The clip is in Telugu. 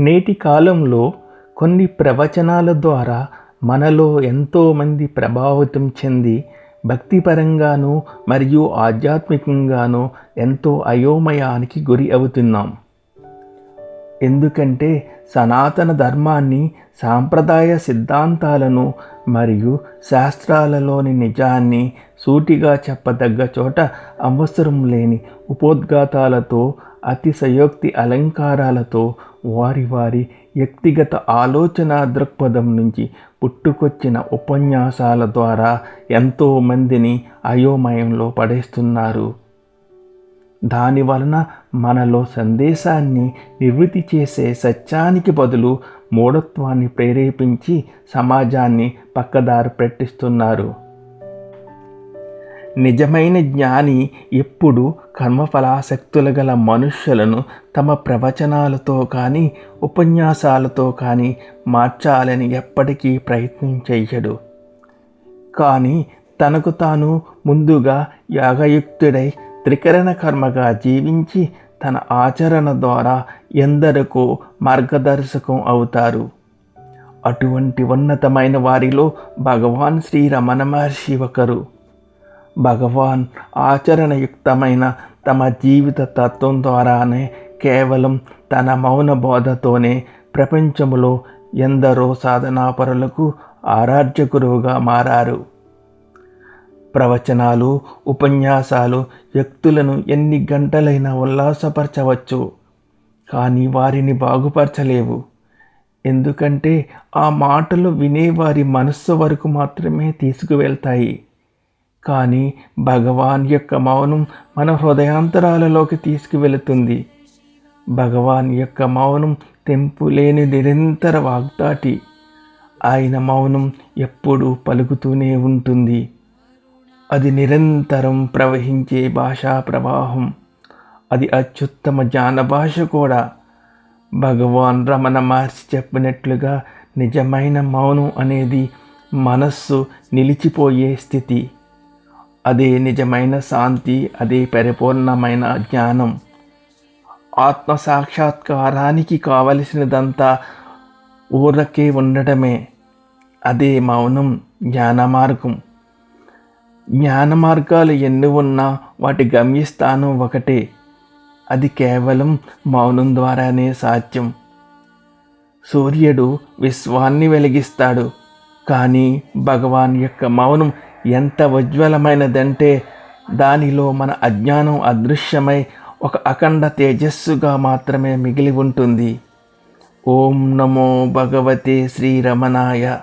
నేటి కాలంలో కొన్ని ప్రవచనాల ద్వారా మనలో ఎంతోమంది ప్రభావితం చెంది భక్తిపరంగానూ మరియు ఆధ్యాత్మికంగానూ ఎంతో అయోమయానికి గురి అవుతున్నాం. ఎందుకంటే సనాతన ధర్మాన్ని సాంప్రదాయ సిద్ధాంతాలను మరియు శాస్త్రాలలోని నిజాన్ని సూటిగా చెప్పదగ్గ చోట అవసరం లేని ఉపోద్ఘాతాలతో అతిశయోక్తి అలంకారాలతో వారి వారి వ్యక్తిగత ఆలోచన దృక్పథం నుంచి పుట్టుకొచ్చిన ఉపన్యాసాల ద్వారా ఎంతోమందిని అయోమయంలో పడేస్తున్నారు. దాని వలన మనలో సందేశాన్ని నివృత్తి చేసే సత్యానికి బదులు మూఢత్వాన్ని ప్రేరేపించి సమాజాన్ని పక్కదారి పెట్టిస్తున్నారు. నిజమైన జ్ఞాని ఎప్పుడు కర్మఫలాసక్తులు గల మనుష్యులను తమ ప్రవచనాలతో కానీ ఉపన్యాసాలతో కానీ మార్చాలని ఎప్పటికీ ప్రయత్నం చేయడు కానీ తనకు తాను ముందుగా యాగయుక్తుడై త్రికరణ కర్మగా జీవించి తన ఆచరణ ద్వారా ఎందరికో మార్గదర్శకం అవుతారు. అటువంటి ఉన్నతమైన వారిలో భగవాన్ శ్రీ రమణ మహర్షి ఒకరు. భగవాన్ ఆచరణయుక్తమైన తమ జీవిత తత్వం ద్వారానే కేవలం తన మౌన బోధతోనే ప్రపంచములో ఎందరో సాధనాపరులకు ఆరాధ్య గురువుగా మారారు. ప్రవచనాలు ఉపన్యాసాలు వ్యక్తులను ఎన్ని గంటలైనా ఉల్లాసపరచవచ్చు కానీ వారిని బాగుపరచలేవు. ఎందుకంటే ఆ మాటలు వినేవారి మనస్సు వరకు మాత్రమే తీసుకువెళ్తాయి. కానీ భగవాన్ యొక్క మౌనం మన హృదయాంతరాలలోకి తీసుకువెళుతుంది. భగవాన్ యొక్క మౌనం తెంపు లేని నిరంతర వాగ్దాటి. ఆయన మౌనం ఎప్పుడూ పలుకుతూనే ఉంటుంది. అది నిరంతరం ప్రవహించే భాషా ప్రవాహం. అది అత్యుత్తమ జాన భాష కూడా. భగవాన్ రమణ మహర్షి చెప్పినట్లుగా నిజమైన మౌనం అనేది మనస్సు నిలిచిపోయే స్థితి. అదే నిజమైన శాంతి అదే పరిపూర్ణమైన జ్ఞానం. ఆత్మ సాక్షాత్కారానికి కావలసినదంతా ఊరకే ఉండటమే. అదే మౌనం జ్ఞాన మార్గం జ్ఞాన మార్గాలు ఎన్ని ఉన్నా వాటి గమ్యస్థానం ఒకటే. అది కేవలం మౌనం ద్వారానే సాధ్యం. సూర్యుడు విశ్వాన్ని వెలిగిస్తాడు. కానీ భగవాన్ యొక్క మౌనం ఎంత ఉజ్వలమైనదంటే దానిలో మన అజ్ఞానం అదృశ్యమై ఒక అఖండ తేజస్సుగా మాత్రమే మిగిలి ఉంటుంది. ఓం నమో భగవతే శ్రీరమణాయ.